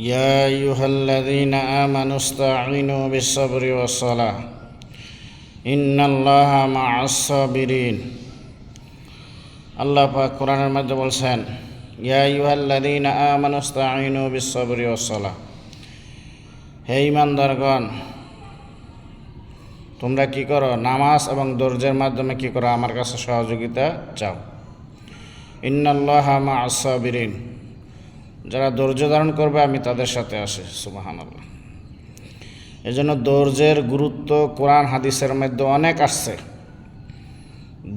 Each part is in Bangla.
يا أيها الذين آمنوا استعينوا بالصبر والصلاة إن الله مع الصابرين আল্লাহ পাক কোরআনের মধ্যে বলছেন ইয়া আইয়ুহাল্লাযীনা আমানু ইসতাঈনু বিস-সাবরি ওয়াস-সালাহ হে ঈমানদারগণ তোমরা কি করো নামাজ এবং ধৈর্যের মাধ্যমে কি করো আমার কাছে সহযোগিতা চাও ইন্নাল্লাহা মা আসাবিরিন যারা ধৈর্য ধারণ করবে, আমি তাদের সাথে আসি সুবাহান আল্লাহ এই জন্য ধৈর্যের গুরুত্ব কোরআন, হাদিসের মধ্যে অনেক আসছে।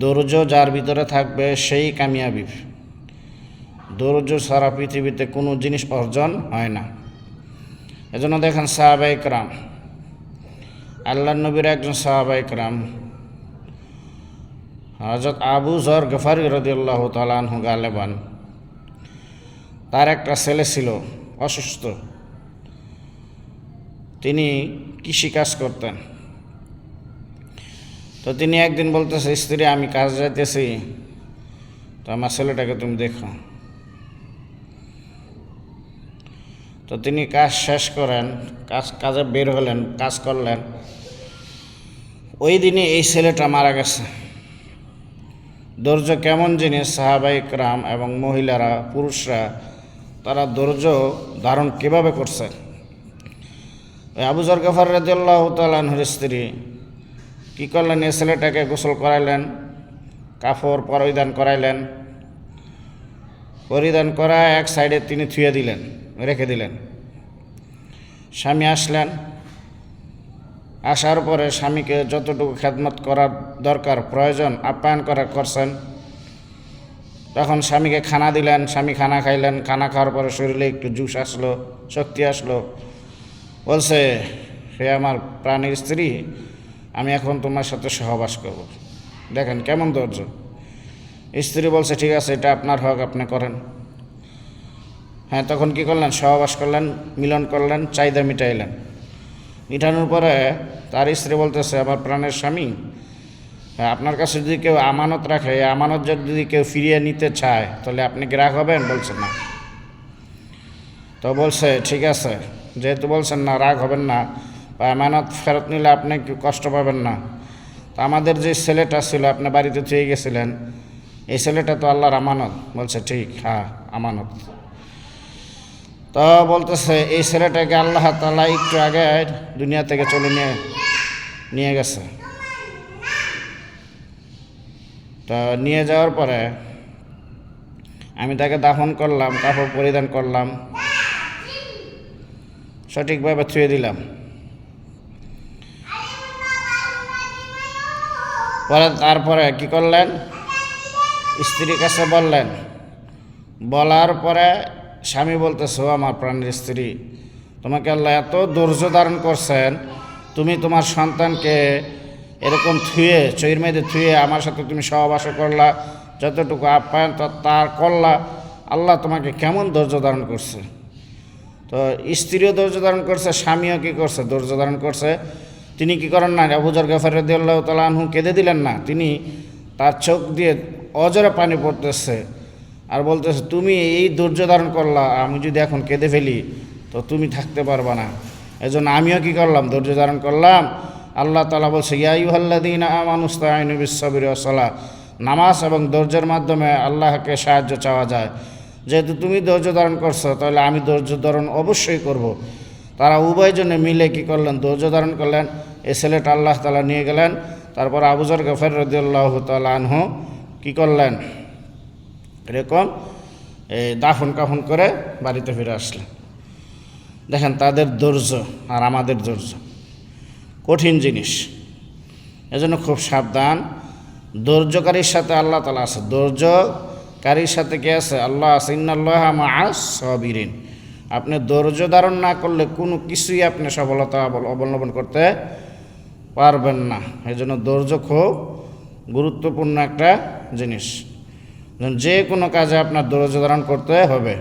ধৈর্য যার ভিতরে থাকবে, সেই কামিয়াবি। ধৈর্য সারা পৃথিবীতে কোনো জিনিস অর্জন হয় না। এজন্য দেখেন সাহাবাইক রাম আল্লাহ নবীর একজন সাহাবাইক রাম হজরত আবু জর গফারি রদিউল্লাহ তালানহু গালেবান তার একটা ছেলে ছিল, অসুস্থ। তিনি কৃষিকাজ করতেন। তো তিনি একদিন বলতেছে, স্ত্রী, আমি কাজ যাইতেছি। তো আমার ছেলেটাকে তুমি দেখো। তো তিনি কাজ শেষ করেন, কাজ, কাজে বের হলেন, কাজ করলেন। ওই দিনে এই ছেলেটা মারা গেছে। ধৈর্য কেমন জিনিস সাহাবাইক রাম এবং মহিলারা, পুরুষরা তারা ধৈর্য ধারণ কীভাবে করছে? ওই আবু জর গফার রাজিয়াল্লাহ তালানহর স্ত্রী কী করলেন? এ ছেলেটাকে গোসল করাইলেন কাপড় পরিধান করাইলেন। পরিধান করা এক সাইডে তিনি থুয়ে দিলেন, রেখে দিলেন। স্বামী আসলেন। আসার পরে স্বামীকে যতটুকু খেদমত করার দরকার, প্রয়োজন আপ্যায়ন করা করছেন। তখন স্বামীকে খানা দিলেন, স্বামী খানা খাইলেন, খানা খাওয়ার পরে শরীরে একটু জুস আসলো, শক্তি আসলো। বলছে, হে আমার প্রাণীর স্ত্রী, আমি এখন তোমার সাথে সহবাস করব। দেখেন কেমন ধৈর্য। স্ত্রী বলছে, ঠিক আছে, এটা আপনার হক, আপনি করেন। হ্যাঁ তখন কি করলেন? সহবাস করলেন, মিলন করলেন, চাহিদা মিটাইলেন। মিটানোর পরে তার স্ত্রী বলতেছে, আমার প্রাণের স্বামী আপনার কাছে যদি কেউ আমানত রাখে, আমানত যদি কেউ ফিরিয়ে নিতে চায়, তাহলে আপনি গ্রাহক হবেন? বলছেন না। তো বলছে, ঠিক আছে। যেহেতু বলছেন না, রাগ হবেন না। বা আমানত ফেরত নিলে আপনি কষ্ট পাবেন না। তো আমাদের যে ছেলেটা ছিল, আপনি বাড়িতে থুয়ে গেছিলেন। এই ছেলেটা তো আল্লাহর আমানত। বলছে, ঠিক হ্যাঁ আমানত। তো বলতেছে, এই ছেলেটাকে আল্লাহ তালা একটু আগে দুনিয়া থেকে চলে নিয়ে নিয়ে গেছে। তো নিয়ে যাওয়ার পরে আমি তাকে দাফন করলাম, কাপড় পরিধান করলাম, সঠিকভাবে থুয়ে দিলাম। পরে তারপরে কি করলেন? স্ত্রীর কাছে বললেন, বলার পরে স্বামী বলতেছে, "ও আমার প্রাণের স্ত্রী, তোমাকে আল্লাহ এত ধৈর্য ধারণ করছেন, তুমি তোমার সন্তানকে এরকম থুয়ে, চৈর মেয়েদের থুয়ে আমার সাথে তুমি সহবাস করলা, যতটুকু আপ্যায়ন তার করলা, আল্লাহ তোমাকে কেমন ধৈর্য ধারণ করছে? তো স্ত্রীও ধৈর্য ধারণ করছে, স্বামীও কী করছে? ধৈর্য ধারণ করছে। তিনি কি করেন না আবুজর গফার রদিয়াল্লাহ তালাহু কেঁদে দিলেন না। তিনি তার চোখ দিয়ে অজরে পানি পড়তেছে আর বলতেছে, তুমি এই ধৈর্য ধারণ করলা, আমি যদি এখন কেঁদে ফেলি, তো তুমি থাকতে পারবা না। এজন্য আমিও কি করলাম? ধৈর্য ধারণ করলাম। আল্লাহ তালা বলছে ইয়াইহাল্লাদিন আমানুস্তাইন বিশ্ববির সালাহ। নামাজ এবং ধৈর্যের মাধ্যমে আল্লাহকে সাহায্য চাওয়া যায়। যেহেতু তুমি ধৈর্য ধারণ করছ, তাহলে আমি ধৈর্য ধারণ অবশ্যই করব। তারা উভয়জনে মিলে কি করলেন? ধৈর্য ধারণ করলেন। এ ছেলেটা আল্লাহ তালা নিয়ে গেলেন। তারপর আবুজর গফের রদিউল্লাহ তালা আনহু কী করলেন? এরকম এই দাফন কাফন করে বাড়িতে ফিরে আসলেন। দেখেন তাদের ধৈর্য আর আমাদের ধৈর্য। কঠিন জিনিস। এজন্য খুব সাবধান। ধৈর্যকারীর সাথে আল্লাহ তালা আছে। ধৈর্যকারীর সাথে কে আছে? আল্লাহ আছে। ইন্নাল্লাহ সবিরিন। আপনি ধৈর্য ধারণ না করলে কোনো কিছুই আপনি সফলতা অবলম্বন করতে পারবেন না। এই জন্য ধৈর্য খুব গুরুত্বপূর্ণ একটা জিনিস। যে কোনো কাজে আপনার ধৈর্য ধারণ করতে হবে।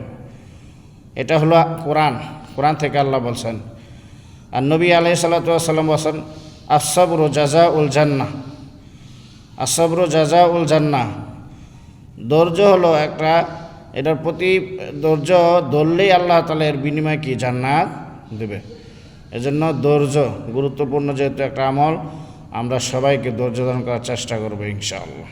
এটা হলো কোরআন। কোরআন থেকে আল্লাহ বলছেন আর নবী আলাই সাল্লাম বলছেন আসবর জাজা উল জান্না আসবর জাজা উল জান্না ধৈর্য হলো একটা, এটার প্রতি ধৈর্য ধরলেই আল্লাহ তালা এর বিনিময়ে কি জান্নাত দেবে। এজন্য ধৈর্য গুরুত্বপূর্ণ যেহেতু একটা আমল, আমরা সবাইকে ধৈর্য ধারণ করার চেষ্টা করব ইনশাআল্লাহ।